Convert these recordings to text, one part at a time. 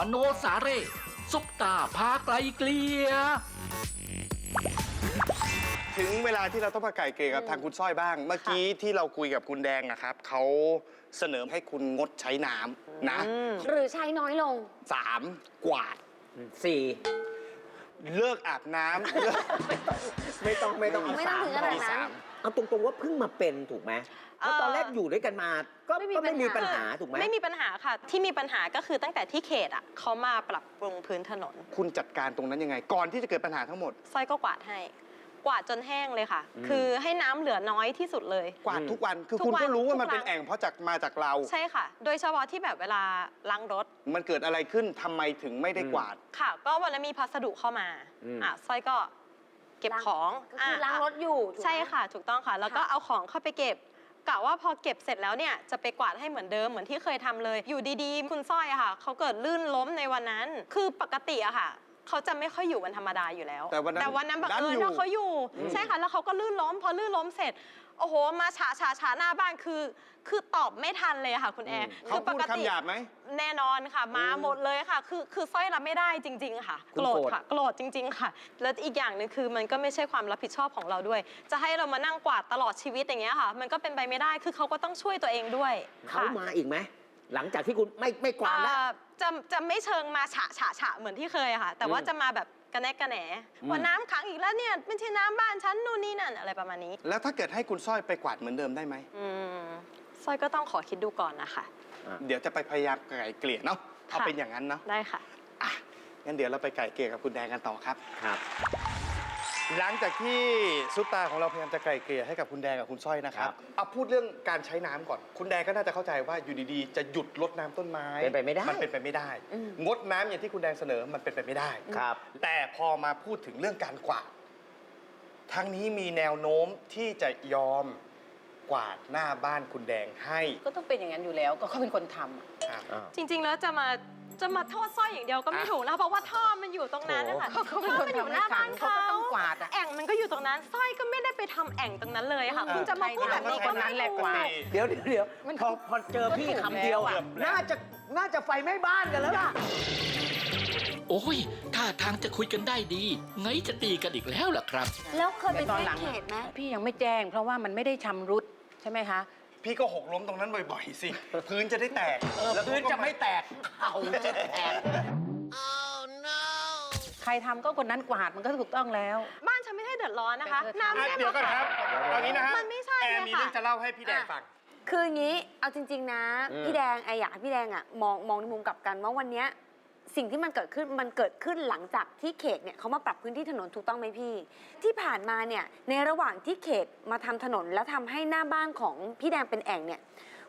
มโนสาเร่ซุปตาพาไกลเกลีย ถึงเวลาที่เราต้องมาไก่เกลี่ยกับทางคุณสร้อยบ้าง เมื่อกี้ที่เราคุยกับคุณแดงนะครับเขาเสนอให้คุณงดใช้น้ำนะหรือใช้น้อยลง สามกวาดสี่เลิกอาบน้ำเลิกไม่ต้องไม่ต้องเอาไม่ต้องสามถึงขนาดมีนั้นสาม เอาตรงๆว่าเพิ่งมาเป็นถูกไหมเพราะตอนแรกอยู่ด้วยกันมา ก็ไม่มีก็ไม่มีปัปัญญหา หาถูกไหมไม่มีปัญหาค่ะ ที่มีปัญหาก็คือตั้งแต่ที่เขตอะเขามาปรับปรุงพื้นถนนคุณจัดการตรงนั้นยังไง ก่อนที่จะเกิดปัญหาทั้งหมด สร้อยก็กวาดให้ กวาดจนแห้งเลยค่ะ คือให้น้ำเหลือน้อยที่สุดเลย กวาดทุกวัน คือทุกคุณก็วันรู้ว่ามันทุกครั้เป็นงแอ่งเพราะจากมาจากเรา ใช่ค่ะ โดยเฉพาะที่แบบเวลาล้างรถ มันเกิดอะไรขึ้นทำไมถึงไม่ได้กวาด ค่ะก็วันนั้นมีพัสดุเข้ามาอืม อะสร้อยก็ เก็บของก็คือล้างรถอยู่ถูกไหม ใช่ค่ะ ถูกต้องค่ะ แล้วก็ค่ะเอาของเข้าไปเก็บกะว่าพอเก็บเสร็จแล้วเนี่ยจะไปกวาดให้เหมือนเดิมเหมือนที่เคยทำเลย อยู่ดีๆ คุณสร้อยอะค่ะเขาเกิดลื่นล้มในวันนั้น คือปกติอะค่ะเขาจะไม่ค่อยอยู่วันธรรมดาอยู่แล้วแต่วันนั้นวันนั้นบังดันเอิญอยู่ ว่าเขาอยู่ ใช่ค่ะ แล้วเขาก็ลื่นล้ม พอลื่นล้มเสร็จ โอ้โห มาฉาฉาฉาหน้าบ้านคือ คือตอบไม่ทันเลยอะค่ะคุณแอร์เขาคือปพูดกติคำหยาบไหม แน่นอนค่ะ มาหมดเลยค่ะ คือคือสร้อยรับไม่ได้จริง ๆ ค่ะ คุโกณรโกธรธ ค่ะ โกรธจริง ๆ ค่ะ แล้วอีกอย่างหนึ่งคือมันก็ไม่ใช่ความรับผิดชอบของเราด้วย จะให้เรามานั่งกวาดตลอดชีวิตอย่างเงี้ยค่ะ มันก็เป็นไปไม่ได้คือเขาก็ต้องช่วยตัวเองด้วยเขาค่ะ มาอีกไหม หลังจากที่คุณไม่ไม่กวาดแล้วอ่าจะจะไม่เชิงมาฉะฉะฉะเหมือนที่เคยอะค่ะ แต่ว่าอืม จะมาแบบ กระแนกกระแหนอืมว่าน้ำขังอีกแล้วเนี่ยไม่ใช่น้ำบ้านฉันนู่นนี่นั่นอะไรประมาณนี้ แล้วถ้าเกิดให้คุณสร้อยไปกวาดเหมือนเดิมได้ไหม อืมสร้อยก็ต้องขอคิดดูก่อนนะคะ เดี๋ยวจะไปพยายามไก่เกลี่ยเนาะ เอาค่ะ เป็นอย่างนั้นเนาะได้ค่ะ อะงั้นเดี๋ยวเราไปไก่เกลี่ยกับคุณแดงกันต่อครับ ครับ หลังจากที่ซุปตาของเราพยายามจะไกลเกลี่ยให้กับคุณแดงกับคุณสร้อยนะครับครับ เอาพูดเรื่องการใช้น้ำก่อน คุณแดงก็น่าจะเข้าใจว่าอยู่ดีๆ จะหยุดรดน้ำต้นไม้เป็นไปไม่ได้ มันเป็นไปไม่ได้ งดน้ำอย่างที่คุณแดงเสนอมันเป็นไปไม่ได้ ครับ แต่พอมาพูดถึงเรื่องการกวาดทางนี้มีแนวโน้มที่จะยอมกวาดหน้าบ้านคุณแดงให้ก็ต้องเป็นอย่างนั้นอยู่แล้ว ก็เขาเป็นคนทำอะ อะ จริง ๆ แล้วจะมา จะมาโทษสร้อยอย่างเดียวก็ไม่อะถูกนะคะเพราะว่าท่อมันอยู่ตรงนั้นนะคะเขาเป็นคนท่อมัอยู่ทำหน้าบ้านให้ฉันเขาก็ต้องกวาดอะแอ่งมันก็อยู่ตรงนั้นสร้อยก็ไม่ได้ไปทำแอ่งตรงนั้นเลยค่ะ คุณจะมาพูดแบบนี้ก็ไม่ใครทำก็ใช้น้ำแหละถูกว่ากเดี๋ยวเดี๋ยวเดี๋ยวมันพอพอเจอพี่คำเดียวอะเกือบแล้วน่าจะน่าจะไฟไหม้บ้านกันแล้วล่ะโอ้ยท่าทางจะคุยกันได้ดี ไงจะตีกันอีกแล้วล่ะครับ แล้วเคยไปแต่ตอนแจ้หลังงเขตไหมพี่ยังไม่แจ้ง เพราะว่ามันไม่ได้ชำรุดใช่ไหมคะ พี่ก็หกล้มตรงนั้นบ่อยๆสิ พื้นจะได้แตกแล้วพื้นจะไม่แตกเข่าจะแตก ใครทำก็คนนั้นกวาดมันก็ถูกต้องแล้ว บ้านฉันไม่ได้เดือดร้อนนะคะเออน้ำไม่อะได้เดี๋ยวกันครับตอนนี้นะฮะมันไม่ใช่แอเลยร์มีค่ะเรื่องจะเล่าให้พี่แดงฟัง คืออย่างนี้ เอาจริง ๆ นะอืมพี่แดงไออยากให้พี่แดงอะมองมองในมุมกลับกันว่าวันเนี้ย สิ่งที่มันเกิดขึ้นมันเกิดขึ้นหลังจากที่เขตเนี่ยเขามาปรับพื้นที่ถนนถูกต้องไหมพี่ ที่ผ่านมาเนี่ยในระหว่างที่เขตมาทำถนนแล้วทำให้หน้าบ้านของพี่แดงเป็นแอ่งเนี่ย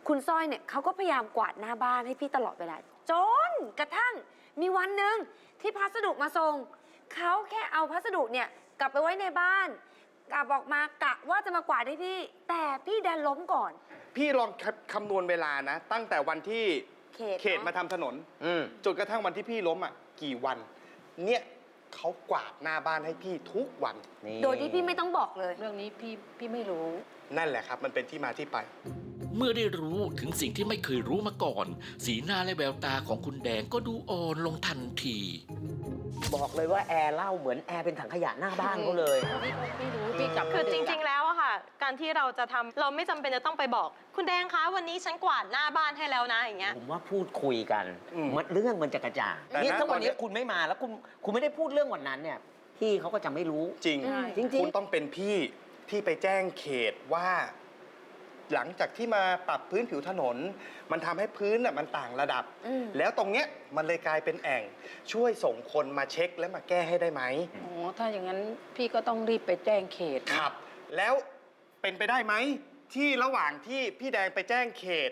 คุณสร้อยเนี่ยเขาก็พยายามกวาดหน้าบ้านให้พี่ตลอดเวลาจนกระทั่งมีวันหนึ่งที่พัสดุมาส่งเขาแค่เอาพัสดุเนี่ยกลับไปไว้ในบ้านกลับออกมากะว่าจะมากวาดให้พี่ แต่พี่ดันล้มก่อน พี่ลองคำนวณเวลานะ ตั้งแต่วันที่ เขตเขตเนอะมาทำถนน อืม จนกระทั่งวันที่พี่ล้มอะกี่วัน เนี่ยเขากวาดหน้าบ้านให้พี่ทุกวัน นี่โดยที่พี่ไม่ต้องบอกเลย เรื่องนี้พี่พี่ไม่รู้ นั่นแหละครับ มันเป็นที่มาที่ไป เมื่อได้รู้ถึงสิ่งที่ไม่เคยรู้มาก่อน สีหน้าและแววตาของคุณแดงก็ดูอ่อนลงทันที บอกเลยว่าแอร์เล่าเหมือนแอร์เป็นถังขยะหน้าบ้านเขาเลย พี่ไม่รู้พี่กลับคือจริง ๆ แล้วอะค่ะ การที่เราจะทำเราไม่จำเป็นจะต้องไปบอก คุณแดงคะวันนี้ฉันกวาดหน้าบ้านให้แล้วนะอย่างเงี้ย ผมว่าพูดคุยกันอืมมันเรื่องมันจะกระจ่างแต่นี่ณถ้าวันนี้ตอนเนี้ย คุณไม่มาแล้วคุณคุณไม่ได้พูดเรื่องวันนั้นเนี่ยพี่เขาก็จะไม่รู้ จริงอืมจริง คุณต้องเป็นพี่ที่ไปแจ้งเขตว่า หลังจากที่มาปรับพื้นผิวถนน มันทำให้พื้นน่ะมันต่างระดับอืมแล้วตรงเนี้ยมันเลยกลายเป็นแอ่ง ช่วยส่งคนมาเช็คและมาแก้ให้ได้ไหม โอ้ถ้าอย่างนั้นพี่ก็ต้องรีบไปแจ้งเขต ครับ แล้ว เป็นไปได้ไหมที่ระหว่างที่พี่แดงไปแจ้งเขต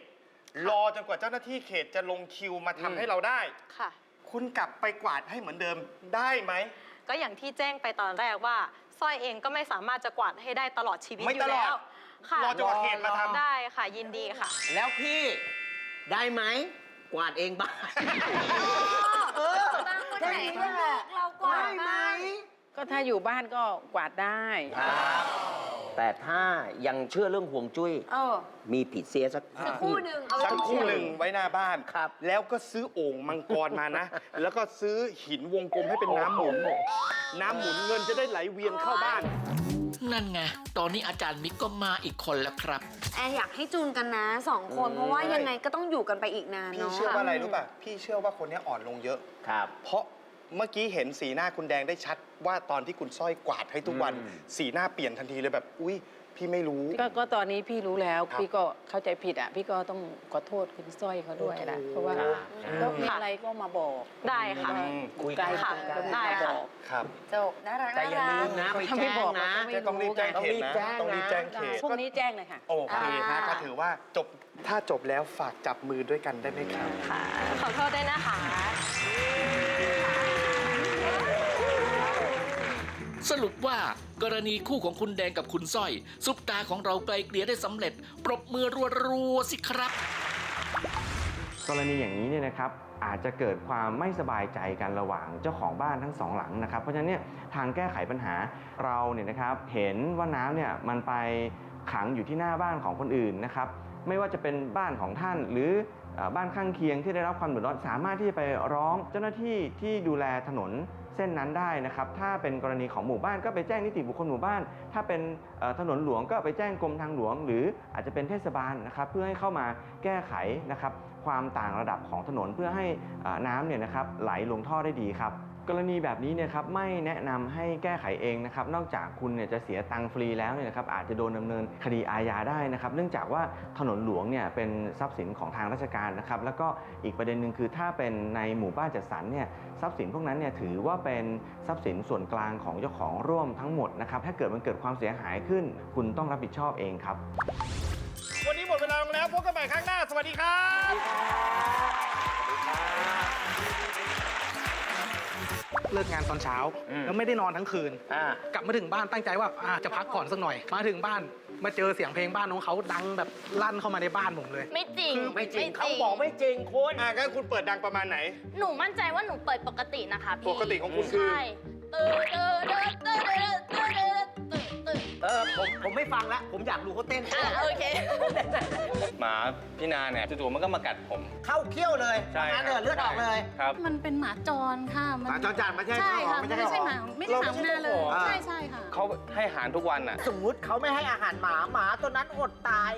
รอจนกว่าเจ้าหน้าที่เขตจะลงคิวมาทำอืมให้เราได้ ค่ะ คุณกลับไปกวาดให้เหมือนเดิมได้ไหม ก็อย่างที่แจ้งไปตอนแรกว่าสร้อยเองก็ไม่สามารถจะกวาดให้ได้ตลอดชีวิตไม่อยู่ตลอดแล้วค่ะรอจนกว่าเขตมาทำ ได้ค่ะยินดีค่ะๆแล้วพี่ได้ไหมกวาดเองบ้างเออบางวันไหนก็เลิกเรากวาดได้ไหมบ้าง ก็ถ้าอยู่บ้านก็กวาดได้ ครับ แต่ถ้ายังเชื่อเรื่องห่วงจุ้ย เออมีผิดเสียสัก สักคู่หนึ่งเอาไว้สักคู่หนึ่งไว้หน้าบ้าน ครับ แล้วก็ซื้อโอ่งมังกรมานะ แล้วก็ซื้อหินวงกลมให้เป็นน้ำหมุน น้ำหมุนเงินจะได้ไหลเวียนเข้าบ้าน นั่นไง ตอนนี้อาจารย์มิกก็มาอีกคนแล้วครับ แอนอยากให้จูนกันนะสองคนเพราะว่ายังไงก็ต้องอยู่กันไปอีกนานพี่เนาะเชื่อว่าอะไรรู้ป่ะ พี่เชื่อว่าคนนี้อ่อนลงเยอะ ครับ เพราะ เมื่อกี้เห็นสีหน้าคุณแดงได้ชัด ว่าตอนที่คุณสร้อยกวาดให้ทุกวัน อืม สีหน้าเปลี่ยนทันทีเลยแบบ อุ้ยพี่ไม่รู้ ก็ก็ตอนนี้พี่รู้แล้ว ครับ พี่ก็เข้าใจผิดอะ พี่ก็ต้องขอโทษคุณสร้อยเขาด้วยแหละโอ้โหเพราะว่าครับ ก็มีอะไรก็มาบอกได้ค่ะไม่อืมคุยไกลกันกันก็ได้มาค่ะบอก ครับ จบน่ารักแต่อย่าลืมนะไปถ้าแจ้ไม่งบอกนะเราก็ไม่จะต้องรีบแจ้งต้องเขตรีบนะแจ้งต้องรีบนะแจ้งเขตพรุ่งนี้แจ้งเลยค่ะ โอเคฮะก็ถือว่าจบถ้าจบแล้วฝากจับมือด้วยกันได้ไหมครับค่ะขอโทษด้วยนะคะ สรุปว่ากรณีคู่ของคุณแดงกับคุณสร้อย ซุปตาของเราไกลเกลี่ยได้สำเร็จ ปรบมือรัวๆสิครับ กรณีอย่างนี้เนี่ยนะครับอาจจะเกิดความไม่สบายใจกันระหว่างเจ้าของบ้านทั้งสองหลังนะครับเพราะฉะนั้นเนี่ยทางแก้ไขปัญหาเราเนี่ยนะครับเห็นว่าน้ำเนี่ยมันไปขังอยู่ที่หน้าบ้านของคนอื่นนะครับ ไม่ว่าจะเป็นบ้านของท่าน หรืออบ้านข้างเคียงที่ได้รับความเดือดร้อนสามารถที่จะไปร้องเจ้าหน้าที่ที่ดูแลถนนเส้นนั้นได้นะครับ ถ้าเป็นกรณีของหมู่บ้านก็ไปแจ้งนิติบุคคลหมู่บ้าน ถ้าเป็นถนนหลวงก็ไปแจ้งกรมทางหลวง หรืออาจจะเป็นเทศบาลนะครับ เพื่อให้เข้ามาแก้ไขนะครับความต่างระดับของถนนเพื่อให้น้ำเนี่ยนะครับไหลลงท่อได้ดีครับ กรณีแบบนี้เนี่ยครับไม่แนะนำให้แก้ไขเองนะครับนอกจากคุณเนี่ยจะเสียตังค์ฟรีแล้วเนี่ยนะครับอาจจะโดนดำเนินคดีอาญาได้นะครับ เนื่องจากว่าถนนหลวงเนี่ยเป็นทรัพย์สินของทางราชการนะครับแล้วก็อีกประเด็นหนึ่งคือถ้าเป็นในหมู่บ้านจัดสรรเนี่ยทรัพย์สินพวกนั้นเนี่ยถือว่าเป็นทรัพย์สินส่วนกลางของเจ้าของร่วมทั้งหมดนะครับถ้าเกิดมันเกิดความเสียหายขึ้น คุณต้องรับผิดชอบเองครับ วันนี้หมดเวลาลงแล้วพบกันใหม่ครั้งหน้า สวัสดีครับ เลิกงานตอนเช้าแล้วไม่ได้นอนทั้งคืนกลับมาถึงบ้านตั้งใจว่าอ่จะพักผ่อนสักหน่อย มาถึงบ้านมาเจอเสียงเพลงบ้านของเขาดังแบบลั่นเข้ามาในบ้านผมเลย ไม่จริงไม่จริงเขาบอกไม่จริงคุณ อะงั้นคุณเปิดดังประมาณไหน หนูมั่นใจว่าหนูเปิดปกตินะคะพี่ปกติของคุณคือ ใช่ตื่นตื่นตื่นตื่นตื่น ผมผมไม่ฟังแล้วผมอยากดูเขาเต้น อะโอเค หมาพี่นาเนี่ยจู่ๆมันก็มากัดผม เข้าเขี้ยวเลยใช่งั้นครัเนบอะเลือดออกเลย ครับ มันเป็นหมาจรค่ะนหมาจรจัดไม่ใช่ใช่เจ้าของค่ะไม่ไม่ใช่ใช่เจ้าของหมาไม่ใช่หมาของหน้าเลยอ่าใช่ใช่ค่ะ เขาให้อาหารทุกวันอะ สมมุติเขาไม่ให้อาหารหมาหมาตัวนั้นอดตาย